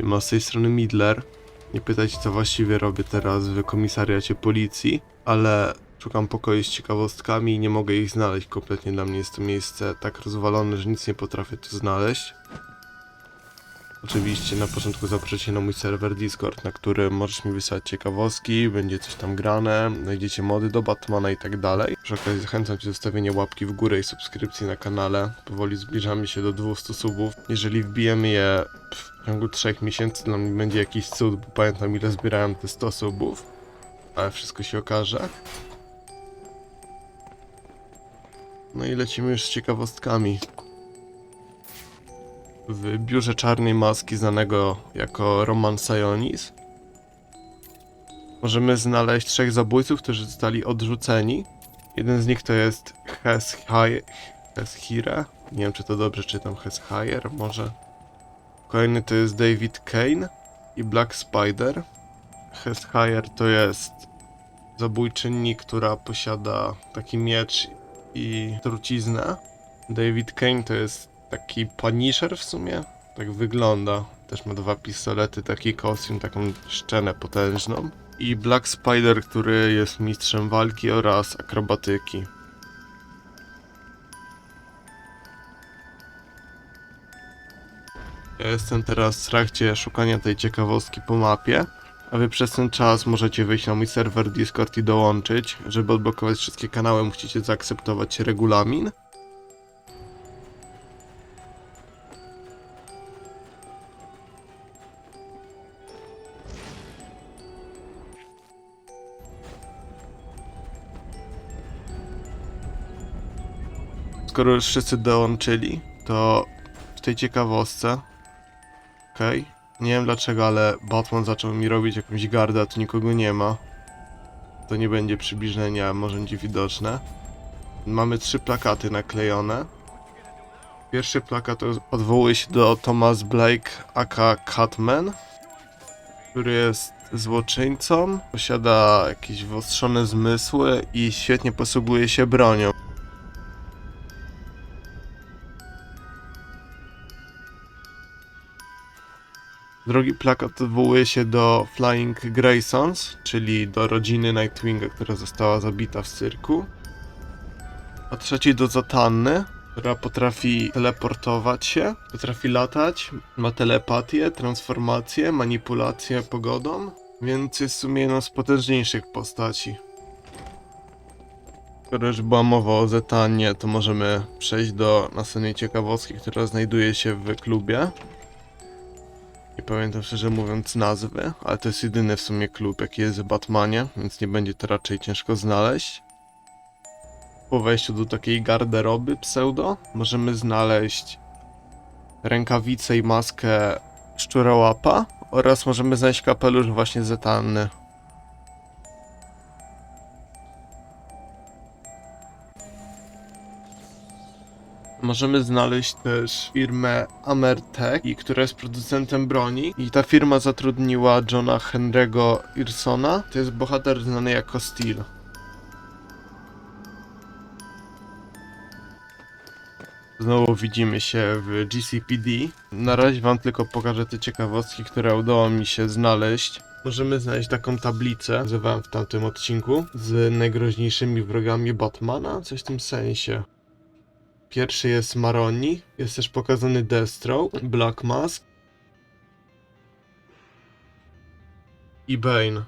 Siema, z tej strony Midler. Nie pytajcie co właściwie robię teraz w komisariacie policji, ale szukam pokoju z ciekawostkami i nie mogę ich znaleźć kompletnie. Dla mnie jest to miejsce tak rozwalone, że nic nie potrafię tu znaleźć. Oczywiście na początku zaprosicie na mój serwer Discord, na którym możesz mi wysłać ciekawostki, będzie coś tam grane, znajdziecie mody do Batmana i tak dalej. Przy okazji zachęcam cię do zostawienia łapki w górę i subskrypcji na kanale. Powoli zbliżamy się do 200 subów. Jeżeli wbijemy je w ciągu 3 miesięcy, dla mnie będzie jakiś cud, bo pamiętam ile zbierałem te 100 subów. Ale wszystko się okaże. No i lecimy już z ciekawostkami w biurze czarnej maski znanego jako Roman Sionis. Możemy znaleźć trzech zabójców, którzy zostali odrzuceni. Jeden z nich to jest. Heshire. Nie wiem, czy to dobrze czytam. Heshire, może. Kolejny to jest David Kane i Black Spider. Heshire to jest zabójczyni, która posiada taki miecz i truciznę. David Kane to jest taki Punisher w sumie. Tak wygląda. Też ma dwa pistolety, taki kostium, taką szczenę potężną. I Black Spider, który jest mistrzem walki oraz akrobatyki. Ja jestem teraz w trakcie szukania tej ciekawostki po mapie. A wy przez ten czas możecie wejść na mój serwer Discord i dołączyć. Żeby odblokować wszystkie kanały, musicie zaakceptować regulamin. Skoro już wszyscy dołączyli, to w tej ciekawostce. Okej. Nie wiem dlaczego, ale Batman zaczął mi robić jakąś gardę, a tu nikogo nie ma. To nie będzie przybliżenia, może będzie widoczne. Mamy trzy plakaty naklejone. Pierwszy plakat odwołuje się do Thomas Blake aka Catman, który jest złoczyńcą, posiada jakieś wyostrzone zmysły i świetnie posługuje się bronią. Drugi plakat odwołuje się do Flying Graysons, czyli do rodziny Nightwinga, która została zabita w cyrku. A trzeci do Zatanny, która potrafi teleportować się, potrafi latać, ma telepatię, transformację, manipulację pogodą, więc jest w sumie jedną z potężniejszych postaci. Skoro już była mowa o Zetanie, to możemy przejść do następnej ciekawostki, która znajduje się w klubie. Nie pamiętam szczerze mówiąc nazwy, ale to jest jedyny w sumie klub jaki jest w Batmanie, więc nie będzie to raczej ciężko znaleźć. Po wejściu do takiej garderoby pseudo możemy znaleźć rękawice i maskę szczurołapa oraz możemy znaleźć kapelusz właśnie Zetanny. Możemy znaleźć też firmę Amertech, która jest producentem broni. I ta firma zatrudniła Johna Henry'ego Irsona. To jest bohater znany jako Steel. Znowu widzimy się w GCPD. Na razie wam tylko pokażę te ciekawostki, które udało mi się znaleźć. Możemy znaleźć taką tablicę, nazywałem w tamtym odcinku, z najgroźniejszymi wrogami Batmana, coś w tym sensie. Pierwszy jest Maroni, jest też pokazany Deathstroke, Black Mask i Bane.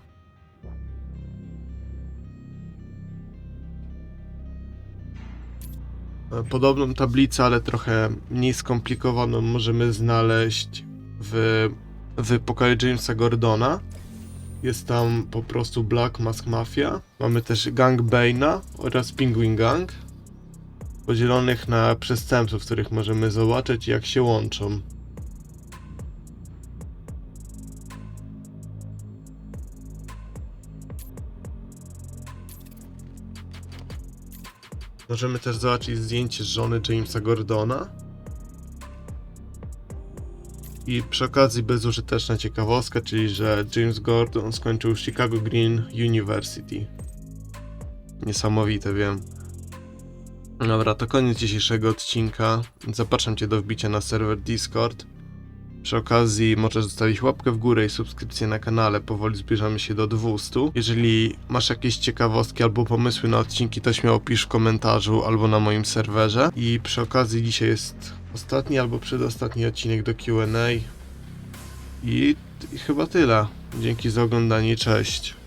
E, Podobną tablicę, ale trochę mniej skomplikowaną możemy znaleźć w, w pokoju Jamesa Gordona. Jest tam po prostu Black Mask Mafia. Mamy też Gang Bane'a oraz Penguin Gang podzielonych na przestępców, których możemy zobaczyć jak się łączą. Możemy też zobaczyć zdjęcie żony Jamesa Gordona. I przy okazji bezużyteczna ciekawostka, czyli że James Gordon skończył Chicago Green University. Niesamowite, wiem. Dobra, to koniec dzisiejszego odcinka. Zapraszam Cię do wbicia na serwer Discord. Przy okazji możesz zostawić łapkę w górę i subskrypcję na kanale, powoli zbliżamy się do 200. Jeżeli masz jakieś ciekawostki albo pomysły na odcinki, to śmiało pisz w komentarzu albo na moim serwerze. I przy okazji dzisiaj jest ostatni albo przedostatni odcinek do Q&A. I, I chyba tyle. Dzięki za oglądanie, cześć.